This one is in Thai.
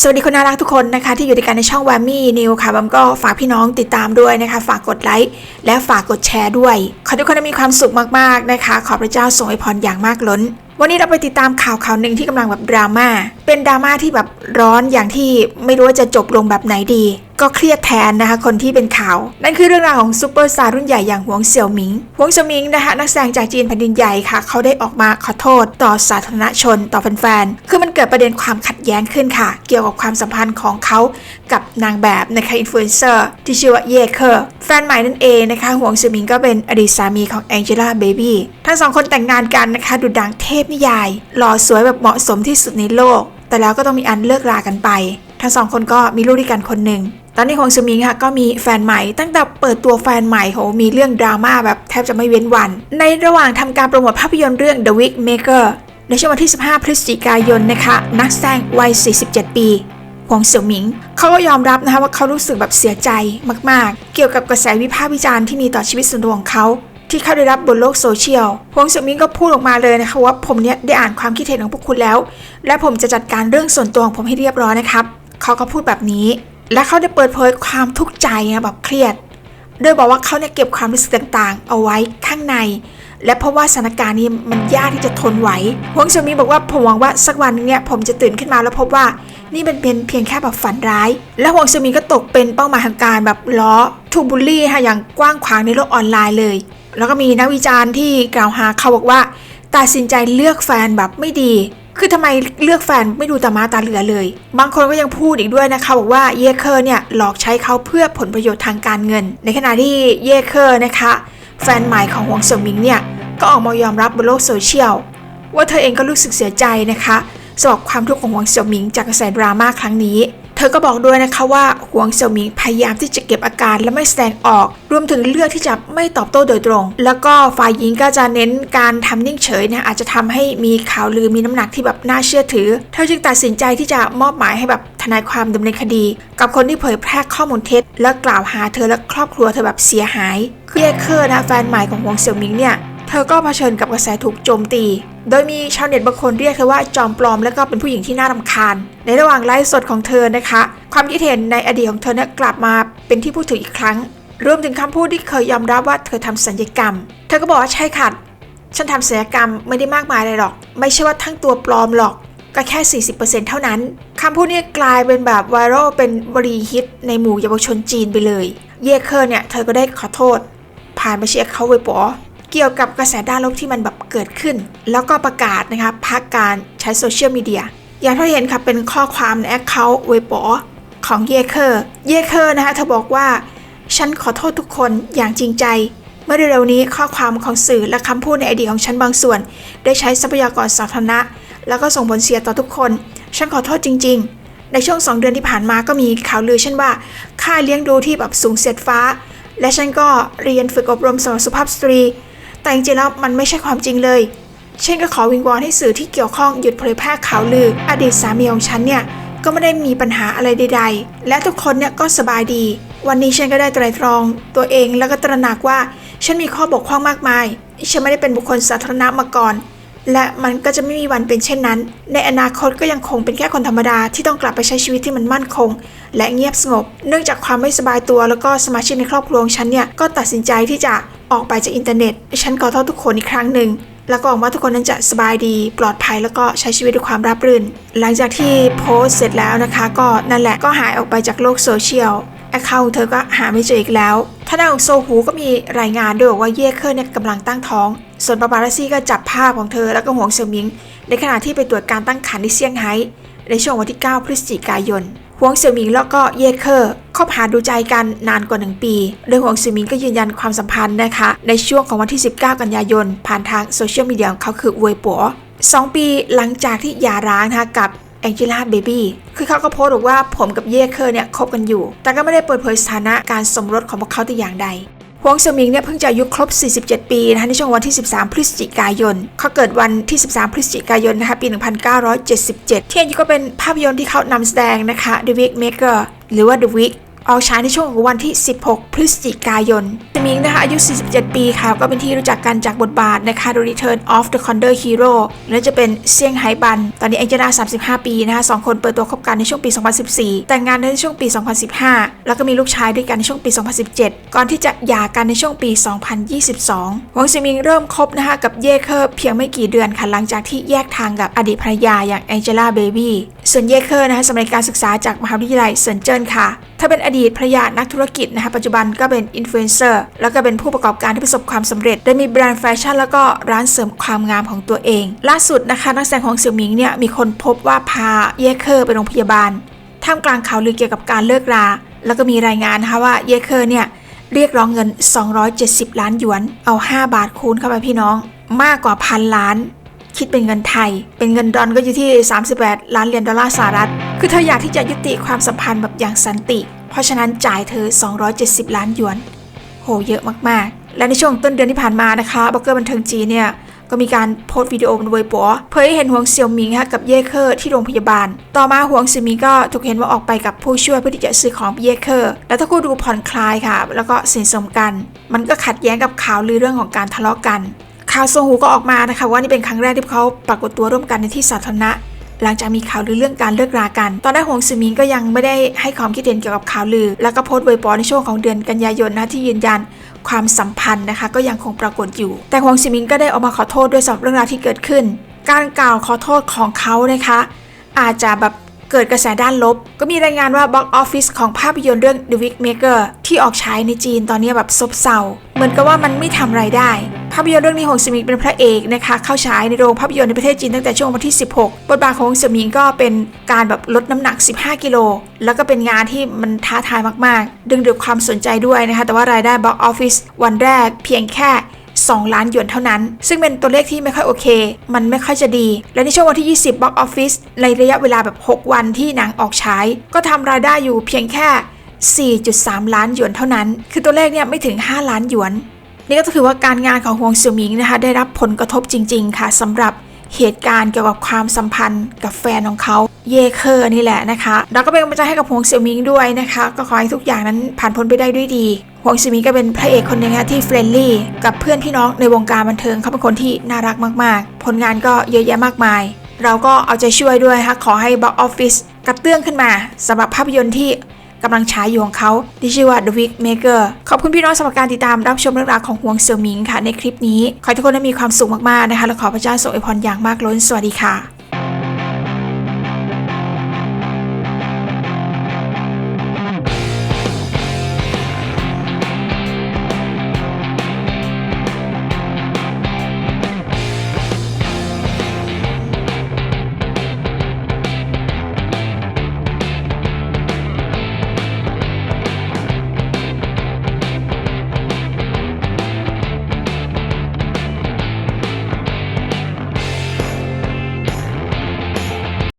สวัสดีคนน่ารักทุกคนนะคะที่อยู่ด้วยกันในช่องวามี่นิวค่ะบัมก็ฝากพี่น้องติดตามด้วยนะคะ ฝากกดไลค์และฝากกดแชร์ด้วย ขอให้ทุกคนมีความสุขมากๆนะคะ ขอพระเจ้าทรงอวยพรอย่างมากล้น วันนี้เราไปติดตามข่าวข่าวหนึ่งที่กำลังแบบดราม่า เป็นดราม่าที่แบบร้อนอย่างที่ไม่รู้ว่าจะจบลงแบบไหนดี ก็เครียดแทนนะคะ คนที่เป็นข่าว นั่นคือเรื่องราวของซูเปอร์สตาร์รุ่นใหญ่อย่างหวงเสี่ยวหมิงหวงเสี่ยวหมิงนะคะนักแสดงจากจีนแผ่นดินใหญ่ค่ะ เขาได้ออกมาขอโทษ ต่อสาธารณชนต่อแฟนๆคือมันเกิดประเด็นความขัดแย้งขึ้นค่ะ เกี่ยวกับความสัมพันธ์ของเขากับนางแบบนะคะอินฟลูเอนเซอร์ที่ชื่อว่าเย่เคอร์แฟนใหม่นั่นเองนะคะหวงเสี่ยวหมิงก็เป็นอดีตสามีของแองเจล่าเบบี้ทั้งสองคนแต่งงานกันนะคะดุดังเทพนิยายหล่อสวยแบบเหมาะสมที่สุดในโลก แต่แล้วก็ต้องมีอันเลิกรากันไป ทั้งสองคนก็มีลูกด้วยกันคนหนึ่งตอนนี้ของซูมิงค่ะก็มีแฟนใหม่ ตั้งแต่เปิดตัวแฟนใหม่โหมีเรื่องดราม่าแบบแทบจะไม่เว้นวัน ในระหว่างทำการโปรโมทภาพยนตร์เรื่อง The Wig Maker ในช่วงวันที่ 15 พฤศจิกายนนะคะนักแสดงวัย 47 ปีหวงเสี่ยวหมิงเขาก็ยอมรับนะคะว่าเขารู้สึกแบบเสียใจมาก ๆ เกี่ยวกับกระแสวิพากษ์วิจารณ์ที่มีต่อชีวิตส่วนตัวของเขา ที่เขาได้รับบนโลกโซเชียลหวงเสี่ยมิงก็พูดออกมาเลยนะคะว่าผมเนี่ยได้อ่านความคิดเห็นของพวกคุณแล้ว และผมจะจัดการเรื่องส่วนตัวของผมให้เรียบร้อยนะครับเขาก็พูดแบบนี้ และเขาได้เปิดเผยความทุกข์ใจนะแบบเครียด โดยบอกว่าเขาเนี่ยเก็บความรู้สึกต่างๆ เอาไว้ข้างใน และเพราะว่าสถานการณ์นี้มันยากที่จะทนไหวหวงเซมิงบอกว่าผมหวังว่าสักวันนึงเนี่ยผมจะตื่นขึ้นมาแล้วพบว่านี่เป็นเพียงเพียงแค่แบบฝันร้าย และหวงเซมิงก็ตกเป็นเป้าหมายทางการแบบล้อถูกบูลลี่ค่ะอย่างกว้างขวางในโลกออนไลน์เลย แล้วก็มีนักวิจารณ์ที่กล่าวหาเขาบอกว่าตัดสินใจเลือกแฟนแบบไม่ดี คือทำไมเลือกแฟนไม่ดูตามาตาเหลือเลย บางคนก็ยังพูดอีกด้วยนะคะบอกว่าเยเคอร์เนี่ยหลอกใช้เขาเพื่อผลประโยชน์ทางการเงิน ในขณะที่เยเคอร์นะคะ แฟนใหม่ของหวงเสี่ยวหมิงเนี่ย ก็ออกมายอมรับบนโลกโซเชียล ว่าเธอเองก็รู้สึกเสียใจนะคะสำหรับความทุกข์ของหวงเสี่ยวหมิงจากกระแสดราม่าครั้งนี้ เธอก็บอกด้วยนะคะว่าหวงเสี่ยวหมิงพยายามที่จะเก็บอาการและไม่แสดงออก รวมถึงเลือกที่จะไม่ตอบโต้โดยตรง แล้วก็ฝ่ายหญิงก็จะเน้นการทำนิ่งเฉยนะอาจจะทำให้มีข่าวลือมีน้ำหนักที่แบบน่าเชื่อถือ เธอจึงตัดสินใจที่จะมอบหมายให้แบบทนายความดำเนินคดี กับคนที่เผยแพร่ข้อมูลเท็จ และกล่าวหาเธอและครอบครัวเธอแบบเสียหาย เยเคอร์นะแฟนใหม่ของหวงเสี่ยวมิงเนี่ยเธอก็เผชิญกับกระแสถูกโจมตี โดยมีชาวเน็ตบางคนเรียกเธอว่าจอมปลอมและก็เป็นผู้หญิงที่น่ารำคาญ ในระหว่างไลฟ์สดของเธอนะคะ ความคิดเห็นในอดีตของเธอเนี่ยกลับมาเป็นที่พูดถึงอีกครั้ง รวมถึงคำพูดที่เคยยอมรับว่าเธอทำสัญญกรรม เธอก็บอกว่าใช่ค่ะฉันทำศัลยกรรมไม่ได้มากมายเลยหรอก ไม่ใช่ว่าทั้งตัวปลอมหรอก ก็แค่ 40%เท่านั้นคำพูดนี้กลายเป็นแบบไวรัลเป็นวลีฮิตในหมู่เยาวชนจีนไปเลย เยเคอร์เนี่ยเธอก็ได้ขอโทษ ผ่านบัญชีเขาเว็บปอเกี่ยวกับกระแสด้านลบที่มันแบบเกิดขึ้น แล้วก็ประกาศนะคะพักการใช้โซเชียลมีเดียอย่างที่เห็นค่ะเป็นข้อความในแอคเคาท์เว็บปอของเยเคอร์ เยเคอร์นะคะเธอบอกว่า ฉันขอโทษทุกคนอย่างจริงใจ เมื่อเร็วๆนี้ข้อความของสื่อและคำพูดในอดีตของฉันบางส่วน ได้ใช้ทรัพยากรสาธารณะ แล้วก็ส่งผลเสียต่อทุกคน ฉันขอโทษจริง ๆ ในช่วงสองเดือนที่ผ่านมาก็มีข่าวลือเช่นว่า ค่าเลี้ยงดูที่แบบสูงเสียดฟ้า และฉันก็เรียนฝึกอบรมสำหรับสุภาพสตรี แต่จริงๆแล้วมันไม่ใช่ความจริงเลยเช่นก็ขอวิงวอนให้สื่อที่เกี่ยวข้องหยุดเผยแพร่ข่าวลือ อดีตสามีของฉันเนี่ยก็ไม่ได้มีปัญหาอะไรใด ๆ และทุกคนเนี่ยก็สบายดี วันนี้ฉันก็ได้ไตรตรอง ตัวเองแล้วก็ตระหนักว่า ฉันมีข้อบกพร่องมากมาย ฉันไม่ได้เป็นบุคคลสาธารณะมาก่อน และมันก็จะไม่มีวันเป็นเช่นนั้น ในอนาคตก็ยังคงเป็นแค่คนธรรมดาที่ต้องกลับไปใช้ชีวิตที่มันมั่นคง และเงียบสงบ เนื่องจากความไม่สบายตัวแล้วก็สมาชิกในครอบครัวของฉันเนี่ยก็ตัดสินใจที่จะออกไปจากอินเทอร์เน็ต ฉันขอโทษทุกคนอีกครั้งหนึ่ง แล้วก็หวังว่าทุกคนนั้นจะสบายดี ปลอดภัยแล้วก็ใช้ชีวิตด้วยความราบรื่น หลังจากที่โพสต์เสร็จแล้วนะคะ ก็นั่นแหละก็หายออกไปจากโลกโซเชียลแอคเคาท์เธอก็หาไม่เจออีกแล้วท่านของโซฮูก็มีรายงานด้วยว่าเย่เคอร์เนี่ยกำลังตั้งท้อง ส่วนปาปารัสซี่ก็จับภาพของเธอแล้วก็หวงเสี่ยวมิง ในขณะที่ไปตรวจการตั้งครรภ์ที่เซี่ยงไฮ้ในช่วงวันที่ 9 พฤศจิกายนหวงเสี่ยวมิงแล้วก็เย่เคอร์คบหาดูใจกันนานกว่า 1 ปี โดยหวงเสี่ยวมิงก็ยืนยันความสัมพันธ์นะคะ ในช่วงของวันที่ 19 กันยายน ผ่านทางโซเชียลมีเดียของเขาคือเวยปัวสองปีหลังจากที่หย่าร้างนะคะกับแองเจล่าเบบี้ คือเขาก็โพสต์บอกว่าผมกับเย่เคอร์เนี่ยคบกันอยู่ แต่ก็ไม่ได้เปิดเผยสถานะการสมรสของพวกเขาแต่อย่างใด หวงเสี่ยวมิงเนี่ยเพิ่งจะอายุครบ 47 ปีนะคะในช่วงวันที่ 13 พฤศจิกายน เขาเกิดวันที่ 13 พฤศจิกายนนะคะปี 1977 ที่อายุก็เป็นภาพยนตร์ที่เขานำแสดงนะคะ The Wig Maker หรือว่า The Wig ออกฉายในช่วงวันที่ 16 พฤศจิกายนจิมิงนะคะอายุ 47 ปีค่ะ ก็เป็นที่รู้จักกันจากบทบาทนะคะ The Return of the Condor Hero และจะเป็นเซี่ยงไฮ้บัน ตอนนี้แองเจล่า 35 ปีนะคะสองคนเปิดตัวคบกันในช่วงปี 2014 แต่งงานในช่วงปี 2015 แล้วก็มีลูกชายด้วยกันในช่วงปี 2017 ก่อนที่จะหย่ากันในช่วงปี 2022 หวังซิมิงเริ่มคบนะคะกับเย่เคอร์เพียงไม่กี่เดือนค่ะ หลังจากที่แยกทางกับอดีตภรรยาอย่างแองเจล่าเบบี้ส่วนเย่เคอร์นะคะสำเร็จการศึกษาจากมหาวิทยาลัยเซินเจิ้นค่ะ ถ้าเป็นอดีตภรรยานักธุรกิจนะคะปัจจุบันก็เป็นอินฟลูเอนเซอร์แล้วก็เป็นผู้ประกอบการที่ประสบความสำเร็จโดยมีแบรนด์แฟชั่นแล้วก็ร้านเสริมความงามของตัวเอง ล่าสุดนะคะนักแสดงของเสี่ยวหมิงเนี่ยมีคนพบว่าพาเย่เคอร์ไปโรงพยาบาลท่ามกลางข่าวลือเกี่ยวกับการเลิกรา แล้วก็มีรายงานนะคะว่าเยเคอร์เนี่ยเรียกร้องเงิน 270 ล้านหยวนเอา 5 บาทคูณเข้าไปพี่น้อง มากกว่าพันล้าน คิดเป็นเงินไทย เป็นเงินดอลก็อยู่ที่ 38 ล้านเหรียญดอลลาร์สหรัฐ คือเธออยากที่จะยุติความสัมพันธ์แบบอย่างสันติ เพราะฉะนั้นจ่ายเธอ 270 ล้านหยวน โห เยอะมากๆ และในช่วงต้นเดือนที่ผ่านมานะคะบล็อกเกอร์บันเทิงจีเนี่ยก็มีการโพสต์วิดีโอบนเว็บปัวเผยให้เห็นหวงเสี่ยวหมิงค่ะกับเย่เคอร์ที่โรงพยาบาล ต่อมาหวงเสี่ยวหมิงก็ถูกเห็นว่าออกไปกับผู้ช่วยเพื่อที่จะซื้อของเย่เคอร์แล้วทั้งคู่ดูผ่อนคลายค่ะ แล้วก็สนิทสมกัน มันก็ขัดแย้งกับข่าวลือเรื่องของการทะเลาะกัน ข่าวโซฮูก็ออกมานะคะว่านี่เป็นครั้งแรกที่เขาปรากฏตัวร่วมกันในที่สาธารณะ หลังจากมีข่าวลือเรื่องการเลิกรากัน ตอนแรกหวงซือหมิงก็ยังไม่ได้ให้ความคิดเห็นเกี่ยวกับข่าวลือ แล้วก็โพสต์ไว้ปอในช่วงของเดือนกันยายนนะที่ยืนยันความสัมพันธ์นะคะ ก็ยังคงปรากฏอยู่ แต่หวงซือหมิงก็ได้ออกมาขอโทษด้วยสำหรับเรื่องราวที่เกิดขึ้น การกล่าวขอโทษของเขานะคะ อาจจะแบบ เกิดกระแสด้านลบ ก็มีรายงานว่าบ็อกออฟฟิศของภาพยนตร์เรื่อง The Wickmaker ที่ออกฉายในจีนตอนนี้แบบซบเซา เหมือนกับว่ามันไม่ทำไรายได้ ภาพยนตร์เรื่องนี้หงสมิงเป็นพระเอกนะคะ เข้าฉายในโรงภาพยนตร์ในประเทศจีนตั้งแต่ช่วงวันที่ 16 บทบาทของหงสมิงก็เป็นการแบบลดน้ำหนัก 15 กิโล แล้วก็เป็นงานที่มันท้าทายมากๆ ดึงดูดความสนใจด้วยนะคะ แต่ว่ารายได้บ็อกออฟฟิศวันแรกเพียงแค่ 2 ล้านหยวนเท่านั้น ซึ่งเป็นตัวเลขที่ไม่ค่อยโอเค มันไม่ค่อยจะดี และในช่วงวันที่ 20 box office ในระยะเวลาแบบ 6 วันที่หนังออกฉาย ก็ทำรายได้อยู่เพียงแค่ 4.3 ล้านหยวนเท่านั้น คือตัวเลขเนี่ยไม่ถึง 5 ล้านหยวน นี่ก็ถือว่าการงานของฮวงเสี่ยวหมิงนะคะได้รับผลกระทบจริง ๆ ค่ะสำหรับเหตุการณ์เกี่ยวกับความสัมพันธ์กับแฟนของเขาเยเคอร์นี่แหละนะคะ เราก็เป็นกำลังใจให้กับฮวงเสี่ยวมิงด้วยนะคะ ก็ขอให้ทุกอย่างนั้นผ่านพ้นไปได้ด้วยดี วงเสี่ยมิก็เป็นพระเอกคนหนึ่งนะที่เฟรนลี่กับเพื่อนพี่น้องในวงการบันเทิงเขาเป็นคนที่น่ารักมากๆ ผลงานก็เยอะแยะมากมาย เราก็เอาใจช่วยด้วยค่ะขอให้บ็อกออฟฟิศกระเตื้องขึ้นมาสำหรับภาพยนตร์ที่กำลังฉายอยู่ของเขาที่ชื่อว่า The Week Maker ขอบคุณพี่น้องสำหรับการติดตามรับชมเรื่องราวของหวงเสี่ยวหมิงค่ะในคลิปนี้ ขอให้ทุกคนได้มีความสุขมากๆนะคะและขอพระเจ้าทรงอวยพรอย่างมากล้นสวัสดีค่ะ